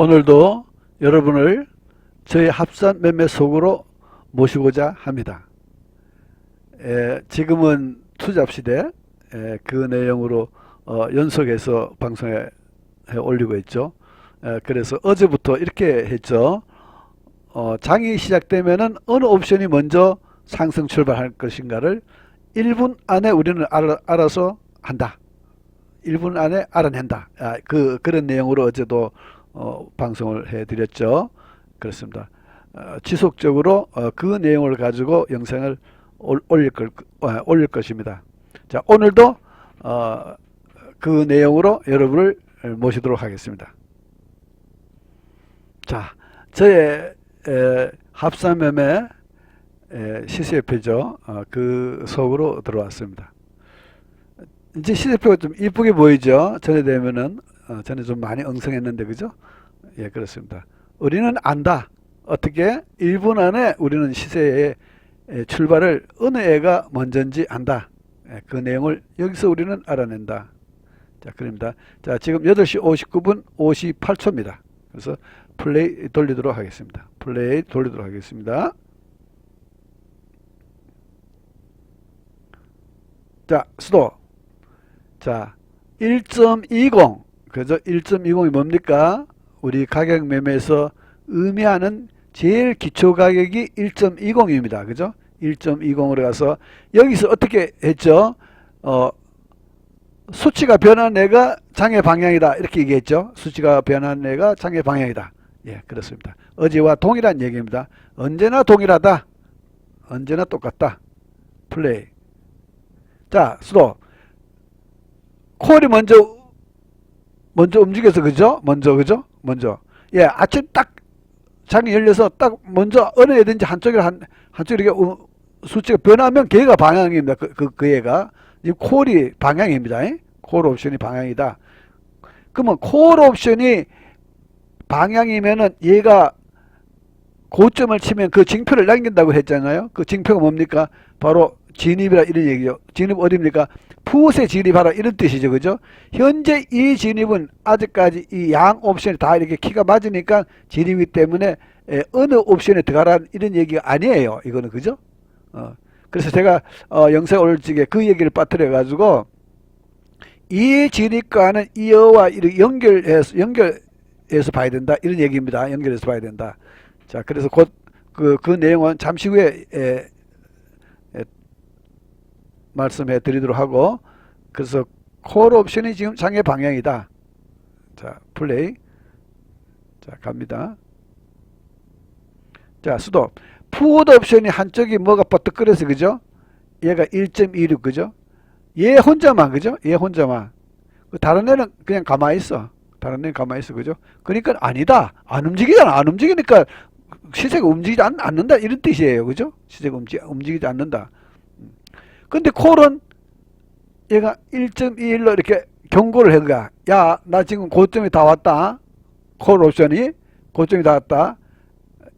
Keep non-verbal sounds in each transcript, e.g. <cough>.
오늘도 여러분을 저희 합산 매매 속으로 모시고자 합니다. 에, 지금은 투잡 시대 에, 그 내용으로 어, 연속해서 방송에 해 올리고 있죠. 에, 그래서 어제부터 이렇게 했죠. 어, 장이 시작되면은 어느 옵션이 먼저 상승 출발할 것인가를 1분 안에 우리는 알아, 알아서 한다. 1분 안에 알아낸다. 아, 그 그런 내용으로 어제도 어, 방송을 해드렸죠. 그렇습니다. 어, 지속적으로 어, 그 내용을 가지고 영상을 올, 올릴, 걸, 어, 올릴 것입니다. 자 오늘도 어, 그 내용으로 여러분을 모시도록 하겠습니다. 자 저의 에, 합산매매 에, 시세표죠. 어, 그 속으로 들어왔습니다. 이제 시세표가 좀 이쁘게 보이죠. 전에 되면은 어, 전에 좀 많이 엉성했는데 그죠? 예 그렇습니다. 우리는 안다. 어떻게 1분 안에 우리는 시세의 에, 출발을 어느 애가 먼저인지 안다. 예, 그 내용을 여기서 우리는 알아낸다. 자 그럽니다. 자 지금 8시 59분 58초입니다. 그래서 플레이 돌리도록 하겠습니다. 플레이 돌리도록 하겠습니다. 자, 수도. 자, 1.20. 그죠? 1.20이 뭡니까? 우리 가격 매매에서 의미하는 제일 기초 가격이 1.20입니다. 그죠? 1.20으로 가서 여기서 어떻게 했죠? 어, 수치가 변한 애가 장의 방향이다. 이렇게 얘기했죠. 수치가 변한 애가 장의 방향이다. 예, 그렇습니다. 어제와 동일한 얘기입니다. 언제나 동일하다. 언제나 똑같다. 플레이. 자, 수도. 콜이 먼저, 먼저 움직여서, 그죠? 먼저, 그죠? 먼저. 예, 아침 딱 장이 열려서 딱 먼저 어느 애든지 한쪽에 한, 한쪽에 이렇게 우- 수치가 변하면 걔가 방향입니다. 그, 그, 그 애가. 이 콜이 방향입니다. 잉? 콜 옵션이 방향이다. 그러면 콜 옵션이 방향이면은 얘가 고점을 치면 그 징표를 남긴다고 했잖아요. 그 징표가 뭡니까? 바로 진입이라 이런 얘기죠. 진입 어디입니까? 풋에 진입하라 이런 뜻이죠. 그죠? 현재 이 진입은 아직까지 이 양 옵션이 다 이렇게 키가 맞으니까 진입이기 때문에 에, 어느 옵션에 들어가라는 이런 얘기가 아니에요. 이거는 그죠? 어. 그래서 제가 어, 영상 올릴 적에 그 얘기를 빠뜨려 가지고 이 진입과는 이어와 이렇게 연결해서 연결해서 봐야 된다 이런 얘기입니다. 연결해서 봐야 된다. 자, 그래서 곧 그그 내용은 잠시 후에 에, 에, 말씀해 드리도록 하고 그래서 콜 옵션이 지금 장의 방향이다. 자, 플레이. 자, 갑니다. 자, 수도. 푸드 옵션이 한쪽이 뭐가 버뜩거려서 그죠? 얘가 1.26 그죠? 얘 혼자만 그죠? 얘 혼자만. 그 다른 애는 그냥 가만히 있어. 다른 애는 가만히 있어 그죠? 그러니까 아니다. 안 움직이잖아. 안 움직이니까 시세가 움직이지 않, 않는다 이런 뜻이에요. 그죠? 시세가 움직, 움직이지 않는다. 음. 근데 콜은 얘가 1.21로 이렇게 경고를 한 거야. 야, 나 지금 고점이 다 왔다. 콜 옵션이 고점이 다 왔다.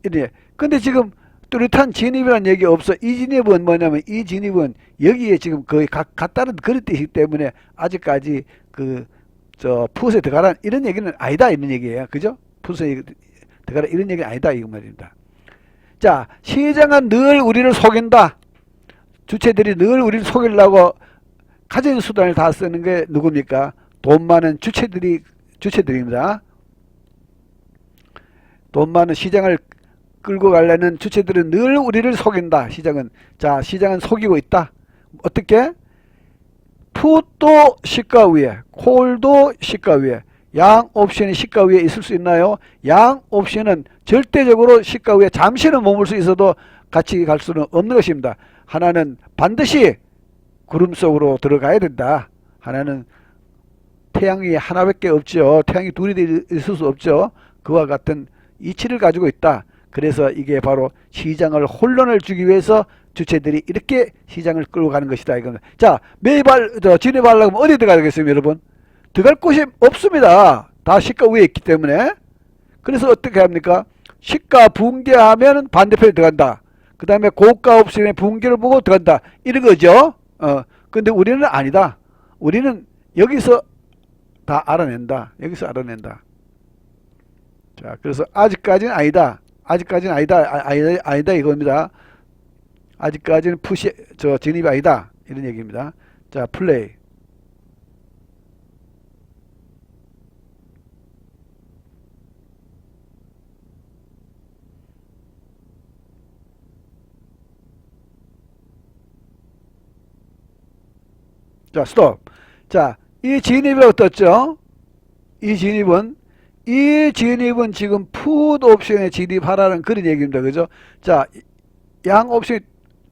이래. 근데 지금 뚜렷한 진입이라는 얘기 없어. 이 진입은 뭐냐면 이 진입은 여기에 지금 거의 가, 같다는 그런 뜻이기 때문에 아직까지 그저 풋에 들어가라 이런 얘기는 아니다 이런 얘기예요. 그죠? 풋에 들어가라 이런 얘기는 아니다 이 말입니다. 자, 시장은 늘 우리를 속인다. 주체들이 늘 우리를 속이려고 가진 수단을 다 쓰는 게 누굽니까? 돈 많은 주체들이 주체들입니다. 돈 많은 시장을 끌고 가려는 주체들은 늘 우리를 속인다. 시장은 자 시장은 속이고 있다. 어떻게? 풋도 시가 위에, 콜도 시가 위에, 양 옵션이 시가 위에 있을 수 있나요? 양 옵션은 절대적으로 시가 위에 잠시는 머물 수 있어도 같이 갈 수는 없는 것입니다. 하나는 반드시 구름 속으로 들어가야 된다. 하나는 태양이 하나밖에 없죠. 태양이 둘이 있을 수 없죠. 그와 같은 이치를 가지고 있다. 그래서 이게 바로 시장을 혼란을 주기 위해서 주체들이 이렇게 시장을 끌고 가는 것이다. 이겁니다. 자, 매입할, 저, 진입하려면 어디 들어가겠습니까, 여러분? 들어갈 곳이 없습니다. 다 시가 위에 있기 때문에. 그래서 어떻게 합니까? 시가 붕괴하면 반대편에 들어간다. 그 다음에 고가 옵션의 붕괴를 보고 들어간다. 이런 거죠. 어, 근데 우리는 아니다. 우리는 여기서 다 알아낸다. 여기서 알아낸다. 자, 그래서 아직까지는 아니다. 아직까지는 아니다. 아, 아니다, 아니다 이겁니다. 아직까지는 푸시, 저, 진입이 아니다. 이런 얘기입니다. 자, 플레이. 자, 스톱. 자, 이 진입이 어떻죠? 이 진입은 이 진입은 지금 푸드 옵션에 진입하라는 그런 얘기입니다. 그죠? 자, 양 옵션이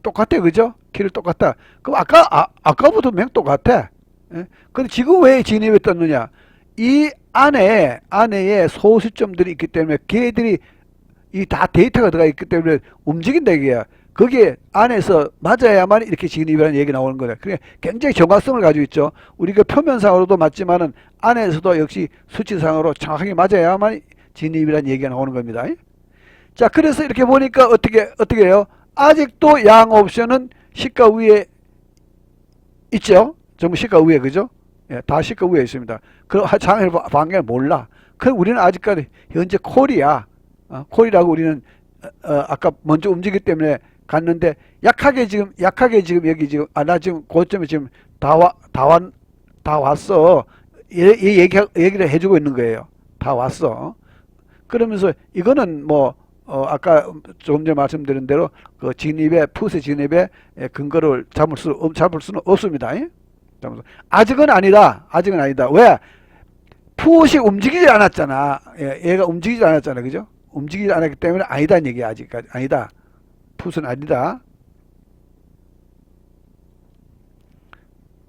똑같아. 그죠? 키를 똑같다. 그럼 아까 아, 아까부터 맹 똑같아. 예? 근데 지금 왜 진입에 떴느냐? 이 안에 안에 소수점들이 있기 때문에 걔들이 이 다 데이터가 들어가 있기 때문에 움직인다 이게야. 거기에 안에서 맞아야만 이렇게 진입이라는 얘기 나오는 거다. 그게 굉장히 정확성을 가지고 있죠. 우리가 표면상으로도 맞지만은 안에서도 역시 수치상으로 정확하게 맞아야만 진입이라는 얘기가 나오는 겁니다. 자, 그래서 이렇게 보니까 어떻게 어떻게 해요? 아직도 양 옵션은 시가 위에 있죠. 전부 시가 위에 그죠? 예, 다 시가 위에 있습니다. 그 장을 방향을 몰라. 그 우리는 아직까지 현재 콜이야. 어, 콜이라고 우리는 어, 어, 아까 먼저 움직이기 때문에 갔는데 약하게 지금 약하게 지금 여기 지금 아 나 지금 고점에 지금 다와다왔다 왔어. 이, 이 얘기 얘기를 해주고 있는 거예요. 다 왔어. 그러면서 이거는 뭐 어, 아까 조금 전에 말씀드린 대로 그 진입에 푸세 진입에 예, 근거를 잡을 수 없- 잡을 수는 없습니다. 예? 아직은 아니다. 아직은 아니다. 왜? 푸시 움직이지 않았잖아. 예, 얘가 움직이지 않았잖아. 그죠? 움직이지 않았기 때문에 아니다는 얘기야. 아직까지 아니다. 푸스는 아니다.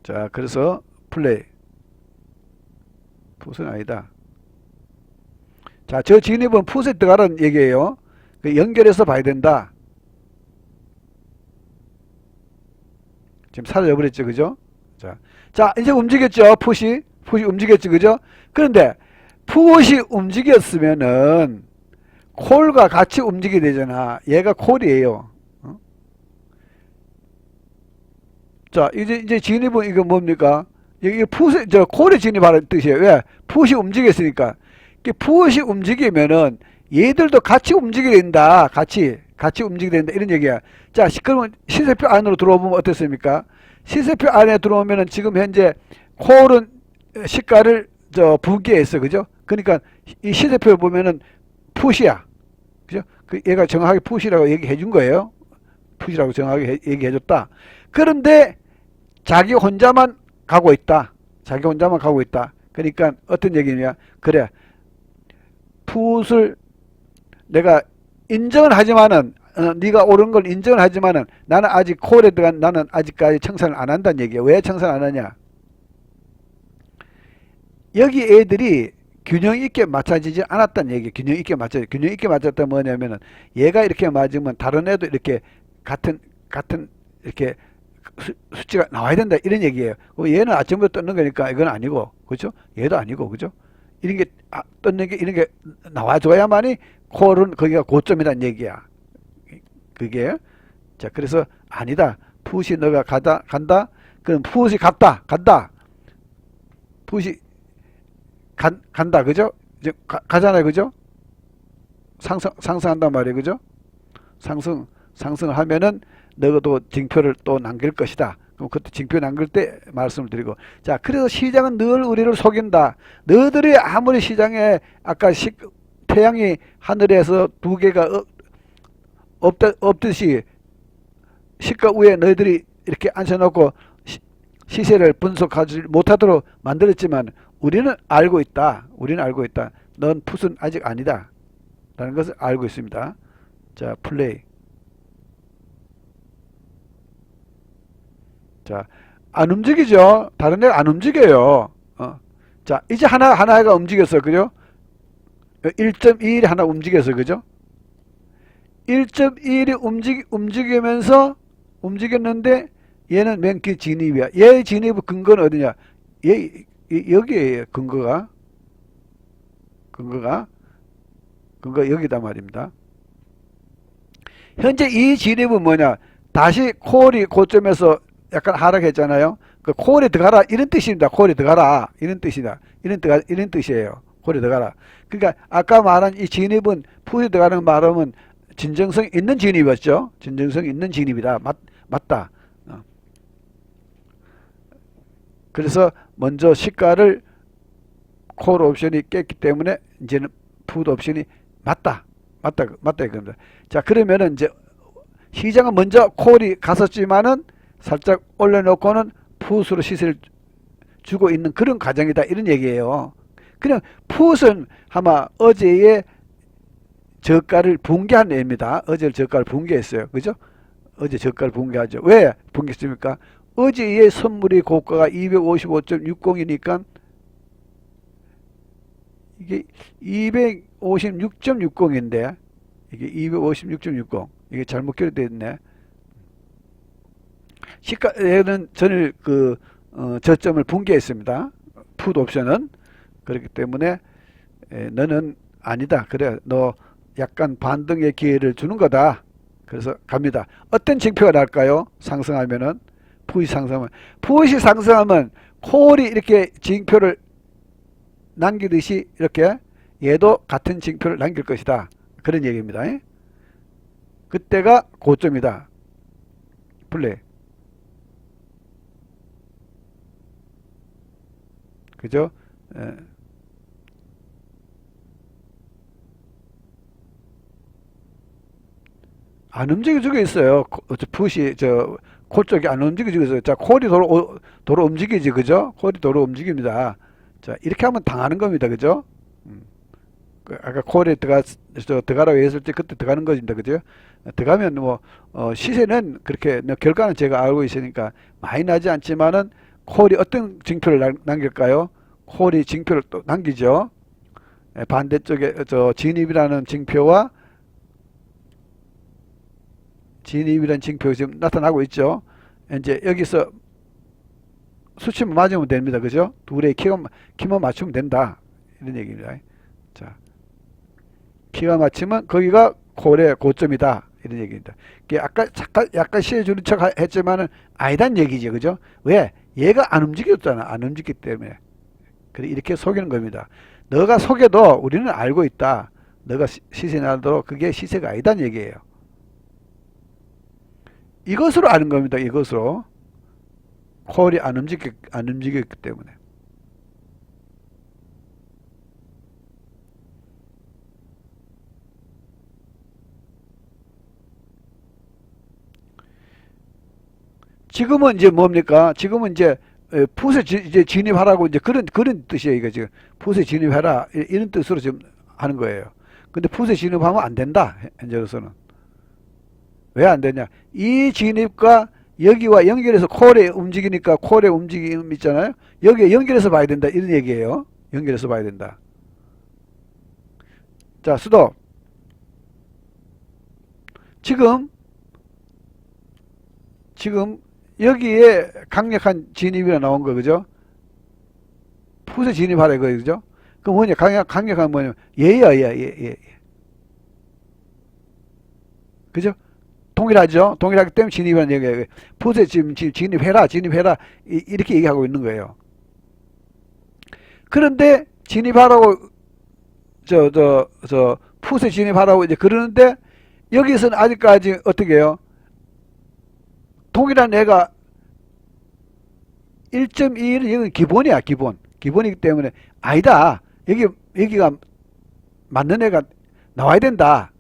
자, 그래서 플레이. 푸스는 아니다. 자, 저 진입은 푸스에 들어가라는 얘기예요. 그 연결해서 봐야 된다. 지금 사라져 버렸죠, 그죠? 자, 자, 이제 움직였죠, 푸시. 푸시 움직였죠, 그죠? 그런데 푸시 움직였으면은 콜과 같이 움직이게 되잖아. 얘가 콜이에요. 어? 자, 이제 이제 진입은 이거 뭡니까? 이게 푸시 저 콜에 진입하는 뜻이에요. 왜? 푸시 움직였으니까. 푸시 움직이면은 얘들도 같이 움직이게 된다. 같이 같이 움직이게 된다. 이런 얘기야. 자, 시- 그러면 시세표 안으로 들어오면 어떻습니까? 시세표 안에 들어오면은 지금 현재 콜은 시가를 저 부기했어. 그죠? 그러니까 이 시세표를 보면은 푸시야. 그죠? 그 얘가 정확하게 푸시라고 얘기해 준 거예요. 푸시라고 정확하게 해- 얘기해 줬다. 그런데 자기 혼자만 가고 있다. 자기 혼자만 가고 있다. 그러니까 어떤 얘기냐? 그래. 풋을 내가 인정은 하지만은 어, 네가 옳은 걸 인정을 하지만은 나는 아직 콜에 들어간 나는 아직까지 청산을 안 한다는 얘기야. 왜 청산 안 하냐? 여기 애들이 균형 있게 맞춰지지 않았다는 얘기. 균형 있게 맞춰. 균형 있게 맞췄다 뭐냐면은 얘가 이렇게 맞으면 다른 애도 이렇게 같은 같은 이렇게 수, 수치가 나와야 된다 이런 얘기예요. 얘는 아침부터 떴는 거니까 이건 아니고 그렇죠? 얘도 아니고 그죠? 이런 게 아, 떴는 게 이런 게 나와줘야만이 콜은 거기가 고점이라는 얘기야. 그게 자 그래서 아니다. 푸시 너가 가다 간다. 그럼 푸시 갔다 간다. 푸시 간, 간다 그죠? 이제 가, 가잖아요 그죠? 상승 상승한단 말이에요 그죠? 상승 상승을 하면은 너도 징표를 또 남길 것이다. 그럼 그때 징표 남길 때 말씀을 드리고 자 그래서 시장은 늘 우리를 속인다. 너희들이 아무리 시장에 아까 시, 태양이 하늘에서 두 개가 없, 없다, 없듯이 시가 위에 너희들이 이렇게 앉혀놓고 시, 시세를 분석하지 못하도록 만들었지만 우리는 알고 있다. 우리는 알고 있다. 넌 풋은 아직 아니다. 라는 것을 알고 있습니다. 자, 플레이. 자, 안 움직이죠? 다른 애가 안 움직여요. 어. 자, 이제 하나, 하나가 움직였어. 그죠? 1.21이 하나 움직였어. 그죠? 1.21이 움직, 움직이면서 움직였는데 얘는 맨키 진입이야. 얘 진입의 근거는 어디냐? 얘, 이- 여기에 근거가 근거가 근거 여기다 말입니다. 현재 이 진입은 뭐냐? 다시 콜이 고점에서 약간 하락했잖아요. 그 콜에 들어가라 이런 뜻입니다. 콜에 들어가라 이런 뜻이다. 이런 뜻 이런 뜻이에요. 콜이 들어가라. 그러니까 아까 말한 이 진입은 푸에 들어가는 말하면 진정성 있는 진입이었죠. 진정성 있는 진입이다. 맞, 맞다. 어. 그래서 먼저 시가를 콜 옵션이 깼기 때문에 이제는 푸드 옵션이 맞다. 맞다. 맞다 이겁니다. 자, 그러면은 이제 시장은 먼저 콜이 갔었지만은 살짝 올려놓고는 푸스로 시세를 주고 있는 그런 과정이다. 이런 얘기예요. 그냥 푸스는 아마 어제의 저가를 붕괴한 애입니다. 어제 저가를 붕괴했어요. 그죠? 어제 저가를 붕괴하죠. 왜 붕괴했습니까? 어제의 선물이 고가가 255.60이니까 이게 256.60인데 이게 256.60 이게 잘못 결정되어 있네. 시가에는 전일 그 어, 저점을 붕괴했습니다. 푸드 옵션은 그렇기 때문에 에, 너는 아니다. 그래 너 약간 반등의 기회를 주는 거다. 그래서 갑니다. 어떤 징표가 날까요? 상승하면은 푸이 상승하면 푸이 상승하면 콜이 이렇게 징표를 남기듯이 이렇게 얘도 같은 징표를 남길 것이다. 그런 얘기입니다. 그때가 고점이다. 플레이. 그죠? 예. 안 움직여주고 있어요. 코- 저 풋이 저 콜 쪽이 안 움직여지고 있어요. 자, 콜이 도로 오- 도로 움직이지, 그죠? 콜이 도로 움직입니다. 자, 이렇게 하면 당하는 겁니다, 그죠? 음. 그 아까 콜에 들어가 저 들어가라고 했을 때 그때 들어가는 겁니다, 그죠? 들어가면 뭐 어, 시세는 그렇게 뭐 결과는 제가 알고 있으니까 많이 나지 않지만은 콜이 어떤 징표를 남- 남길까요? 콜이 징표를 또 남기죠. 예, 반대쪽에 저 진입이라는 징표와 진입이라는 징표가 지금 나타나고 있죠. 이제 여기서 수치만 맞으면 됩니다. 그죠? 둘의 키만, 키만 맞추면 된다. 이런 얘기입니다. 자, 키가 맞추면 거기가 콜의 고점이다. 이런 얘기입니다. 아까 잠깐 약간 시해주는 척 하- 했지만은 아니단 얘기죠. 그죠? 왜? 얘가 안 움직였잖아. 안 움직였기 때문에. 그래, 이렇게 속이는 겁니다. 너가 속여도 우리는 알고 있다. 너가 시- 시세 나도록 그게 시세가 아니단 얘기예요. 이것으로 아는 겁니다. 이것으로. 콜이 안 움직였, 안 움직였기 때문에. 지금은 이제 뭡니까? 지금은 이제 지- 이제 진입하라고 이제 그런 그런 뜻이에요. 이거 지금 풋에 진입해라 이- 이런 뜻으로 지금 하는 거예요. 근데 풋에 진입하면 안 된다. 현재로서는 왜 안 되냐? 이 진입과 여기와 연결해서 콜에 움직이니까 콜의 움직임 있잖아요. 여기에 연결해서 봐야 된다 이런 얘기예요. 연결해서 봐야 된다. 자, 수도. 지금 지금 여기에 강력한 진입이라 나온 거 그죠? 풋에 진입하라 그죠? 그 뭐냐 강력 강력한 뭐냐 예야 예, 예, 예. 그죠? 동일하죠? 동일하기 때문에 진입이라는 얘기예요. 풋에 지금 지- 진입해라 진입해라 이- 이렇게 얘기하고 있는 거예요. 그런데 진입하라고 저 저저 풋에 진입하라고 이제 그러는데 여기서는 아직까지 어떻게 해요? 동일한 애가 1.21은 이건 기본이야, 기본. 기본이기 때문에 아니다. 여기 여기가 맞는 애가 나와야 된다.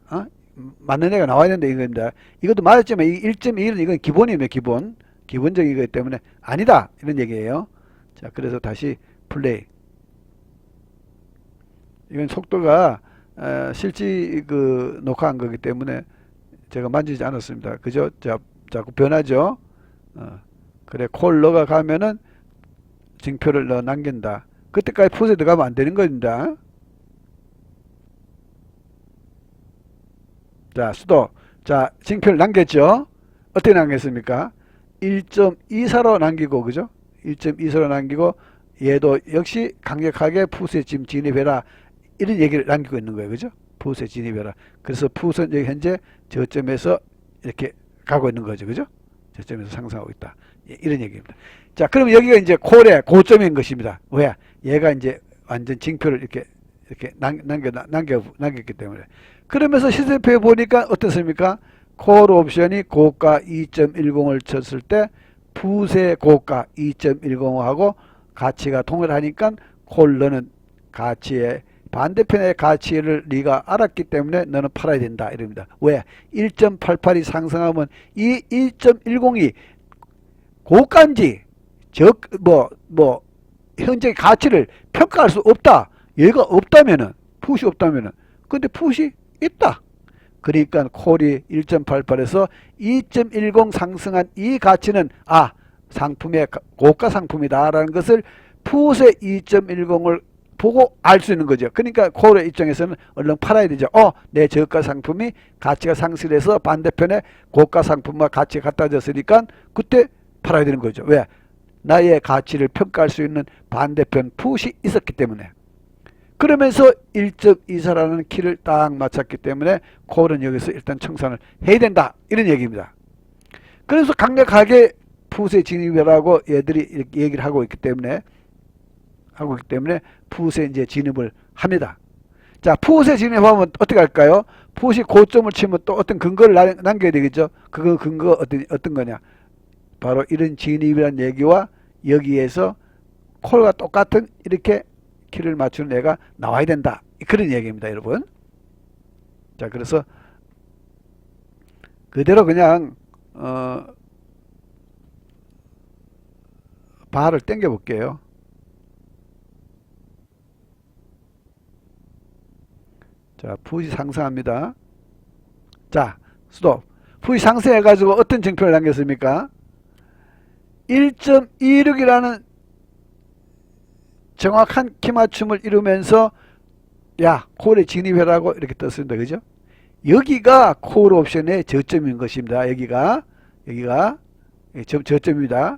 어? 맞는 애가 나와야 된다 이겁니다. 이것도 맞았지만 이 1.21은 이건 기본이에요, 기본. 기본적인 거기 때문에 아니다. 이런 얘기예요. 자, 그래서 다시 플레이. 이건 속도가 어, 실제 그 녹화한 거기 때문에 제가 만지지 않았습니다. 그죠? 자, 자꾸 변하죠. 어, 그래 콜러가 가면은 징표를 넣어 남긴다. 그때까지 풋에 들어가면 안 되는 겁니다. 자, 수도. 자, 징표를 남겼죠? 어떻게 남겼습니까? 1.24로 남기고, 그죠? 1.24로 남기고, 얘도 역시 강력하게 풋에 지금 진입해라. 이런 얘기를 남기고 있는 거예요. 그죠? 풋에 진입해라. 그래서 풋은 여기 현재 저점에서 이렇게 가고 있는 거죠. 그죠? 저점에서 상승하고 있다. 예, 이런 얘기입니다. 자, 그럼 여기가 이제 콜의 고점인 것입니다. 왜? 얘가 이제 완전 징표를 이렇게 이렇게 남, 남겨, 남겨, 남겼기 때문에. 그러면서 시세표에 보니까 어떻습니까? 콜 옵션이 고가 2.10을 쳤을 때 푸세 고가 2.10하고 가치가 동일하니까 콜 너는 가치의 반대편의 가치를 네가 알았기 때문에 너는 팔아야 된다 이럽니다. 왜? 1.88이 상승하면 이 1.10이 고가인지 적뭐뭐 뭐 현재 가치를 평가할 수 없다. 얘가 없다면은 푸시 없다면은 근데 푸시 있다. 그러니까 콜이 1.88에서 2.10 상승한 이 가치는 아 상품의 가- 고가 상품이다라는 것을 푸세 2.10을 보고 알 수 있는 거죠. 그러니까 콜의 입장에서는 얼른 팔아야 되죠. 어, 내 저가 상품이 가치가 상실해서 반대편에 고가 상품과 가치가 같아졌으니까 그때 팔아야 되는 거죠. 왜? 나의 가치를 평가할 수 있는 반대편 풋이 있었기 때문에. 그러면서 1.24라는 키를 딱 맞췄기 때문에 콜은 여기서 일단 청산을 해야 된다. 이런 얘기입니다. 그래서 강력하게 풋에 진입이라고 얘들이 이렇게 얘기를 하고 있기 때문에 하고 있기 때문에 풋에 이제 진입을 합니다. 자, 풋에 진입하면 어떻게 할까요? 풋이 고점을 치면 또 어떤 근거를 남- 남겨야 되겠죠. 그거 근거 어떤 어떤 거냐? 바로 이런 진입이라는 얘기와 여기에서 콜과 똑같은 이렇게 키를 맞추는 애가 나와야 된다. 그런 얘기입니다, 여러분. 자, 그래서 그대로 그냥 어 바를 당겨 볼게요. 자, 푸시 상승합니다. 자, 스톱. 푸시 상승해 가지고 어떤 증표를 남겼습니까? 1.26이라는 정확한 키 맞춤을 이루면서 야 콜에 진입해라고 이렇게 떴습니다. 그죠? 여기가 콜 옵션의 저점인 것입니다. 여기가 여기가 예, 저, 저점입니다.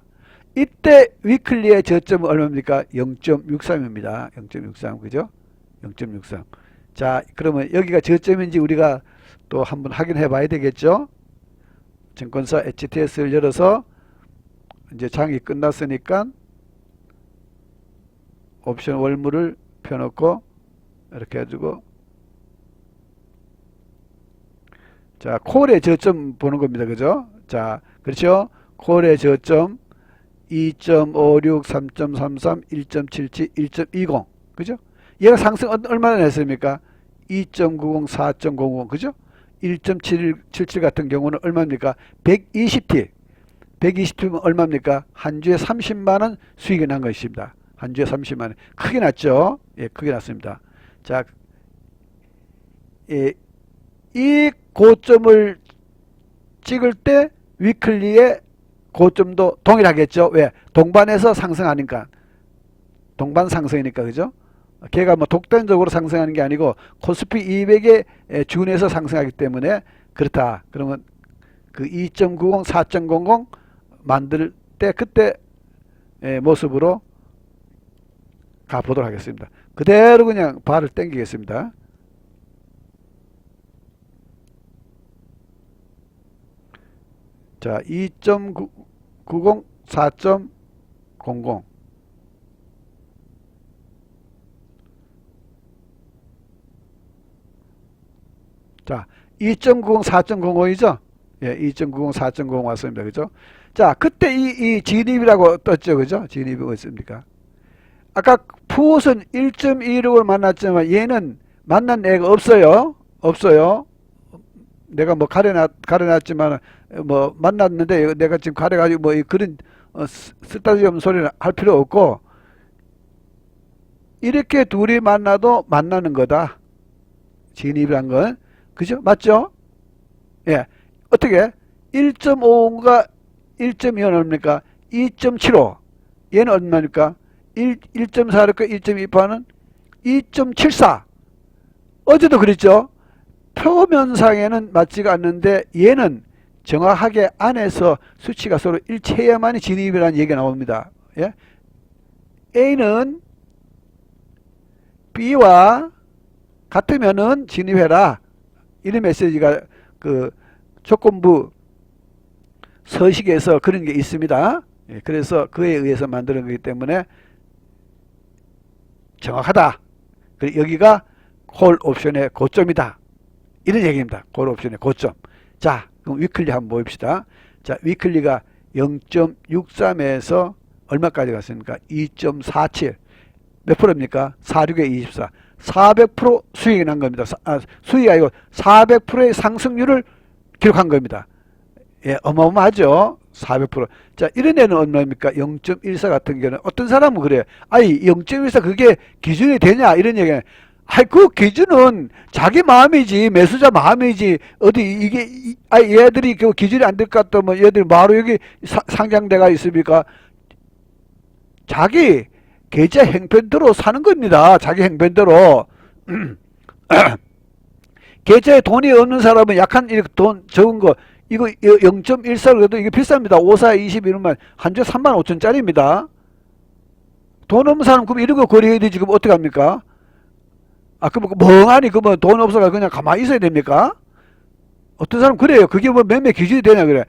이때 위클리의 저점은 얼마입니까? 0.63입니다. 0.63 그죠? 0.63. 자 그러면 여기가 저점인지 우리가 또 한번 확인해 봐야 되겠죠? 증권사 HTS를 열어서 이제 장이 끝났으니까 옵션 월물을 펴놓고 이렇게 해주고. 자 콜의 저점 보는 겁니다. 그죠? 자 그렇죠? 콜의 저점 2.56 3.33 1.77 1.20 그죠? 얘가 상승 얼- 얼마나 냈습니까? 2.90 4.00 그죠? 1.77 같은 경우는 얼마입니까? 120t 120t면 얼마입니까? 한 주에 30만원 수익이 난 것입니다. 한 주에 30만 원. 크게 났죠? 예, 크게 났습니다. 자, 예, 이 고점을 찍을 때 위클리의 고점도 동일하겠죠? 왜? 동반해서 상승하니까. 동반 상승이니까, 그죠? 걔가 뭐 독단적으로 상승하는 게 아니고 코스피 200에 준해서 상승하기 때문에 그렇다. 그러면 그 2.90, 4.00 만들 때 그때 의 모습으로 가보도록 하겠습니다. 그대로 그냥 발을 당기겠습니다. 자, 2.90, 4.00 자, 2.90, 4.05이죠? 예, 2.90, 4.0 왔습니다. 그죠? 자, 그때 이, 이 진입이라고 떴죠. 그죠? 진입이 어딨습니까? 아까 푸옷은 1.26을 만났지만 얘는 만난 애가 없어요. 없어요. 내가 뭐 가려놨, 가려놨지만 뭐 만났는데 내가 지금 가려가지고 뭐이 그런 어, 쓰- 쓸데없는 없는 소리는 할 필요 없고 이렇게 둘이 만나도 만나는 거다. 진입이란 건. 그죠? 맞죠? 예. 어떻게? 1.5가 1.2는 얼마입니까? 2.75. 얘는 얼마입니까? 1, 1.4랄까 1.28는 2.74. 어제도 그랬죠? 표면상에는 맞지가 않는데 얘는 정확하게 안에서 수치가 서로 일치해야만이 진입이라는 얘기가 나옵니다. 예? A는 B와 같으면은 진입해라. 이런 메시지가 그 조건부 서식에서 그런 게 있습니다. 예, 그래서 그에 의해서 만드는 거기 때문에 정확하다. 그리고 여기가 콜 옵션의 고점이다. 이런 얘기입니다. 콜 옵션의 고점. 자, 그럼 위클리 한번 모읍시다. 자, 위클리가 0.63에서 얼마까지 갔습니까? 2.47. 몇 프로입니까? 46에 24. 400% 수익이 난 겁니다. 사- 아, 수익이 아니고 400%의 상승률을 기록한 겁니다. 예, 어마어마하죠? 400%. 자, 이런 애는 얼마입니까? 0.14 같은 경우는 어떤 사람은 그래요. 아니, 0.14 그게 기준이 되냐? 이런 얘기는. 아이, 그 기준은 자기 마음이지, 매수자 마음이지, 어디, 이게, 이- 아, 얘들이 그 기준이 안 될 것 같다면 얘들이 바로 여기 사- 상장대가 있습니까? 자기 계좌 행편대로 사는 겁니다. 자기 행편대로. <clears throat> 계좌에 돈이 없는 사람은 약한 돈 적은 거 이거 0.14 그래도 이게 비쌉니다. 54, 20 이러면 한 주에 3만 5천짜리입니다. 돈 없는 사람 그럼 이런 거 거래해야 되지 그럼 어떻게 합니까? 아 그럼 멍하니 그러면 돈 없어가 그냥 가만히 있어야 됩니까? 어떤 사람 그래요. 그게 뭐 매매 기준이 되냐 그래.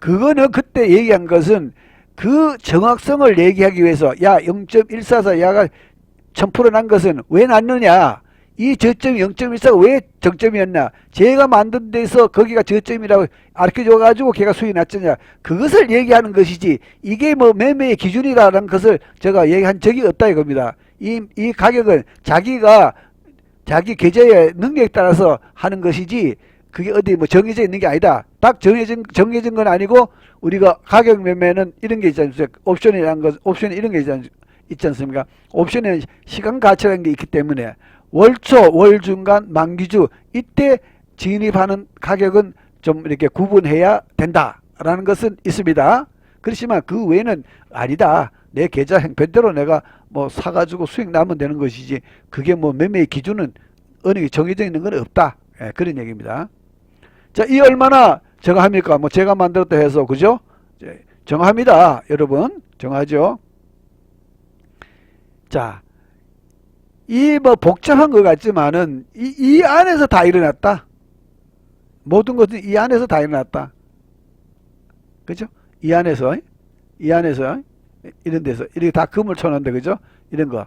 그거는 그때 얘기한 것은 그 정확성을 얘기하기 위해서 야 0.144 야가 1000%난 것은 왜 났느냐 이 저점이 0.14가 왜 정점이었나 제가 만든 데서 거기가 저점이라고 알려줘 가지고 걔가 수익이 났느냐 그것을 얘기하는 것이지 이게 뭐 매매의 기준이라는 것을 제가 얘기한 적이 없다 이겁니다 이, 이 가격은 자기가 자기 계좌의 능력에 따라서 하는 것이지 그게 어디 뭐 정해져 있는 게 아니다. 딱 정해진 정해진 건 아니고 우리가 가격 매매는 이런 게 있지 않습니까? 옵션이라는 것, 옵션이 이런 게 있지 않습니까? 옵션에는 시간 가치라는 게 있기 때문에 월초, 월중간, 만기주 이때 진입하는 가격은 좀 이렇게 구분해야 된다라는 것은 있습니다. 그렇지만 그 외에는 아니다. 내 계좌 행편대로 내가 뭐 사가지고 수익 나면 되는 것이지 그게 뭐 매매의 기준은 어느 게 정해져 있는 건 없다. 예, 그런 얘기입니다. 자, 이 얼마나 정합니까? 뭐 제가 만들었다 해서 그죠? 예, 정합니다. 여러분 정하죠. 자, 이 뭐 복잡한 것 같지만은 이, 이 안에서 다 일어났다. 모든 것은 이 안에서 다 일어났다. 그죠? 이 안에서 이 안에서 이런 데서 이렇게 다 금을 쳐놓는데 그죠? 이런 거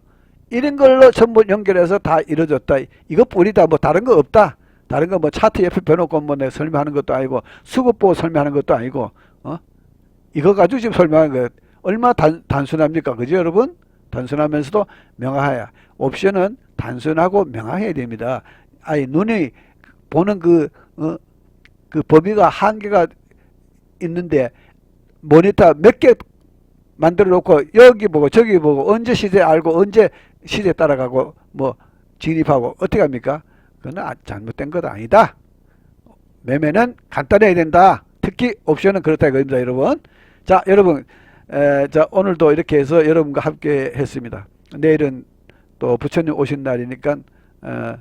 이런 걸로 전부 연결해서 다 이루어졌다. 이것뿐이다. 뭐 다른 거 없다. 다른 거 뭐 차트 옆에 펴놓고 뭐 내가 설명하는 것도 아니고 수급 보고 설명하는 것도 아니고 어? 이거 가지고 지금 설명하는 거 얼마 단, 단순합니까? 그죠 여러분? 단순하면서도 명확해야. 옵션은 단순하고 명확해야 됩니다. 아니 눈이 보는 그, 어, 그 범위가 한계가 있는데 모니터 몇 개 만들어 놓고 여기 보고 저기 보고 언제 시대 알고 언제 시대 따라가고 뭐 진입하고 어떻게 합니까? 그건 아- 잘못된 것 아니다. 매매는 간단해야 된다. 특히 옵션은 그렇다 이겁니다, 여러분. 자, 여러분, 에, 자 오늘도 이렇게 해서 여러분과 함께 했습니다. 내일은 또 부처님 오신 날이니까 어,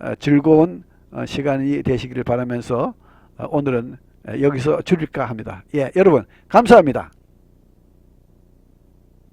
어, 즐거운 어, 시간이 되시기를 바라면서 어, 오늘은 에, 여기서 줄일까 합니다. 예, 여러분 감사합니다.